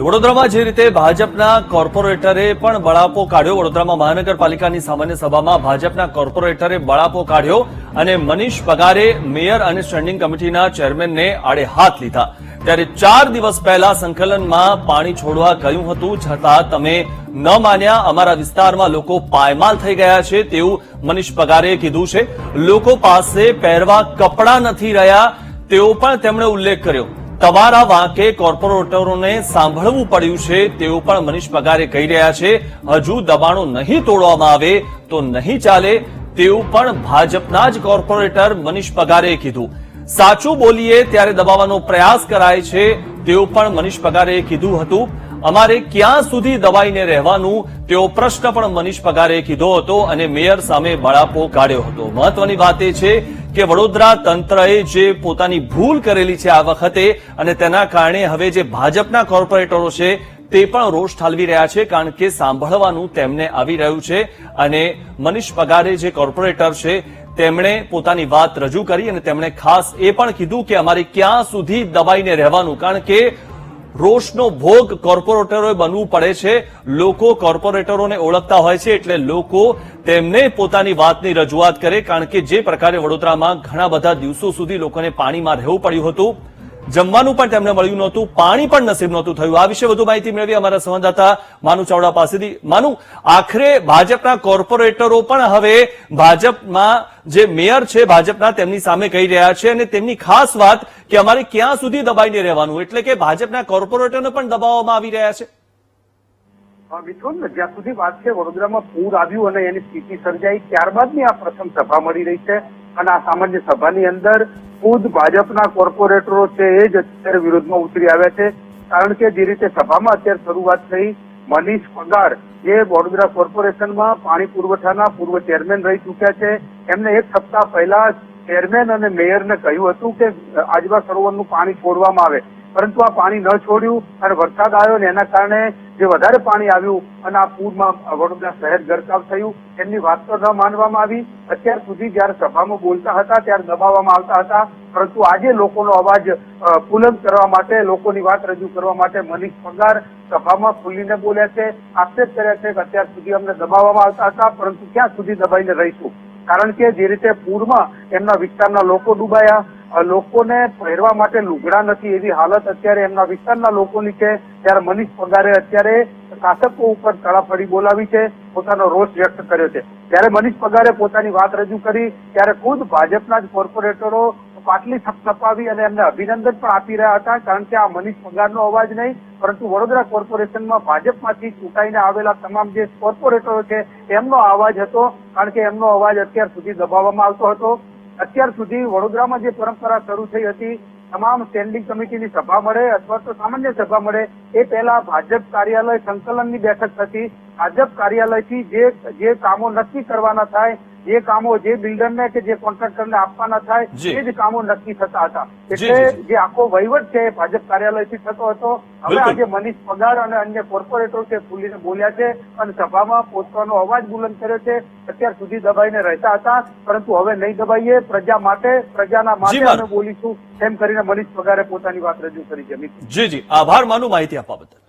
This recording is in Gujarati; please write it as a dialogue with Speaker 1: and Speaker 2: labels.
Speaker 1: વડોદરામાં જે રીતે ભાજપના કોર્પોરેટરે પણ બળાપો કાઢ્યો, વડોદરામાં મહાનગરપાલિકાની સામાન્ય સભામાં ભાજપના કોર્પોરેટરે બળાપો કાઢ્યો અને મનીષ પગારે મેયર અને સ્ટેન્ડિંગ કમિટીના ચેરમેનને આડે હાથ લીધા. ત્યારે ચાર દિવસ પહેલા સંકલનમાં પાણી છોડવા કહ્યું હતું, છતાં તમે ન માન્યા. અમારા વિસ્તારમાં લોકો પાયમાલ થઈ ગયા છે તેવું મનીષ પગારે કીધું છે. લોકો પાસે પહેરવા કપડાં નથી રહ્યા, તેવો પણ તેમણે ઉલ્લેખ કર્યો. તમારા વાંકે કોર્પોરેટરોને સાંભળવું પડ્યું છે તેવું પણ મનીષ પગારે કહી રહ્યા છે, હજુ દબાણો નહીં તોડવામાં આવે તો નહીં ચાલે. તેવું પણ ભાજપના જ કોર્પોરેટર મનીષ પગારે કીધું. સાચું બોલીએ ત્યારે દબાવવાનો પ્રયાસ કરાય છે તેવું પણ મનીષ પગારે કીધું હતું. અમારે ક્યાં સુધી દબાઈને રહેવાનું? તેવો પ્રશ્ન પણ મનીષ પગારે કીધો હતો અને મેયર સામે બળાપો કાઢ્યો હતો. મહત્વની વાત એ છે કે વડોદરા તંત્રએ જે પોતાની ભૂલ કરેલી છે આ વખતે અને તેના કારણે હવે જે ભાજપના કોર્પોરેટરો છે તે પણ રોષ ઠાલવી રહ્યા છે, કારણ કે સાંભળવાનું તેમને આવી રહ્યું છે અને મનીષ પગારે જે કોર્પોરેટર છે તેમણે પોતાની વાત રજૂ કરી અને તેમણે ખાસ એ પણ કીધું કે અમારે ક્યાં સુધી દબાઈને રહેવાનું, કારણ કે રોષનો ભોગ કોર્પોરેટરોએ બનવું પડે છે. લોકો કોર્પોરેટરોને ઓળખતા હોય છે એટલે લોકો તેમને પોતાની વાતની રજૂઆત કરે. કારણ કે જે પ્રકારે વડોદરામાં ઘણા બધા દિવસો સુધી લોકોને પાણીમાં રહેવું પડ્યું હતું. જમવાનું પણ તેમને મળ્યું નહોતું, પાણી પણ નસીબ નહોતું થયું. આ વિશે વધુ માહિતી મેળવી અમારા સંવાદદાતા માનુ ચાવડા પાસેથી. માનુ, આખરે ભાજપના કોર્પોરેટરો પણ હવે ભાજપમાં જે મેયર છે, ભાજપના તેમની સામે કહી રહ્યા છે અને તેમની ખાસ વાત કે અમારે ક્યાં સુધી દબાઈને રહેવાનું, એટલે કે ભાજપના કોર્પોરેટરને પણ દબાવવામાં આવી રહ્યા છે.
Speaker 2: મિથુન જ્યાં સુધી વાત છે, વડોદરામાં પૂર આવ્યું અને એની સ્થિતિ સર્જાઈ, ત્યારબાદની આ પ્રથમ સભા મળી રહી છે. અને આ સામાન્ય સભાની અંદર ખુદ ભાજપના કોર્પોરેટરો છે એ જ અત્યારે વિરોધમાં ઉતરી આવ્યા છે. કારણ કે જે રીતે સભામાં અત્યારે શરૂઆત થઈ, મનીષ પગાર જે વડોદરા કોર્પોરેશનમાં પાણી પુરવઠાના પૂર્વ ચેરમેન રહી ચૂક્યા છે. એમને એક સપ્તાહ પહેલા ચેરમેન અને મેયરને કહ્યું હતું કે આજવા સરોવરનું પાણી છોડવામાં આવે. પરંતુ આ પાણી ન છોડ્યું અને વરસાદ આવ્યો ને એના કારણે જે વધારે પાણી આવ્યું અને આ પૂરમાં વડોદરા શહેર ગરકાવ થયું, એમની વાત તો ન માનવામાં આવી. અત્યાર સુધી જયારે સભામાં બોલતા હતા, ત્યારે દબાવવામાં આવતા હતા. પરંતુ આજે લોકોનો અવાજ બુલંદ કરવા માટે, લોકોની વાત રજૂ કરવા માટે મનીષ પગાર સભામાં ખુલીને બોલ્યા છે. આક્ષેપ કર્યા છે કે અત્યાર સુધી અમને દબાવવામાં આવતા હતા, પરંતુ ક્યાં સુધી દબાઈને રહીશું? કારણ કે જે રીતે પૂરમાં એમના વિસ્તારના લોકો ડૂબાયા લોકોને પહેરવા માટે લુગડા નથી. એવી હાલત અત્યારે એમના વિસ્તારના લોકોની છે. ત્યારે મનીષ પગારે અત્યારે શાસકો ઉપર તળાફડી બોલાવી છે. પોતાનો રોષ વ્યક્ત કર્યો છે. ત્યારે મનીષ પગારે પોતાની વાત રજૂ કરી. ત્યારે ખુદ ભાજપના જ કોર્પોરેટરો પાટલી થપથપાવી અને એમને અભિનંદન પણ આપી રહ્યા હતા. કારણ કે આ મનીષ પગારનો અવાજ નહીં, પરંતુ વડોદરા કોર્પોરેશનમાં ભાજપમાંથી ચૂંટાઈને આવેલા તમામ જે કોર્પોરેટરો છે, એમનો અવાજ હતો. કારણ કે એમનો અવાજ અત્યાર સુધી દબાવવામાં આવતો હતો. અત્યાર સુધી વડોદરામાં જે પરંપરા શરૂ થઈ હતી, તમામ સ્ટેન્ડિંગ કમિટીની સભા મળે અથવા તો સામાન્ય સભા મળે, એ પહેલા ભાજપ કાર્યાલય સંકલનની બેઠક થતી ભાજપ કાર્યાલયથી જે જે કામો નક્કી કરવાના થાય જે કામો જે બિલ્ડરને કે જે કોન્ટ્રાક્ટરને આપવાના થાય એ જ કામો નક્કી થતા હતા. એટલે
Speaker 1: જે
Speaker 2: આખો વહીવટ છે ભાજપ કાર્યાલયથી થતો હતો. હવે આજે મનીષ પગાર અને અન્ય કોર્પોરેટરો છે ખુલીને બોલ્યા છે અને સભામાં પોતાનો અવાજ બુલંદ કર્યો છે. અત્યાર સુધી દબાઈને રહેતા હતા પરંતુ હવે નહીં દબાઈએ. પ્રજા માટે પ્રજાના માટે અમે બોલીશું. એમ કરીને મનીષ પગારે પોતાની વાત રજૂ કરી છે
Speaker 1: જી જી. આભાર માનું માહિતી આપવા બદલ.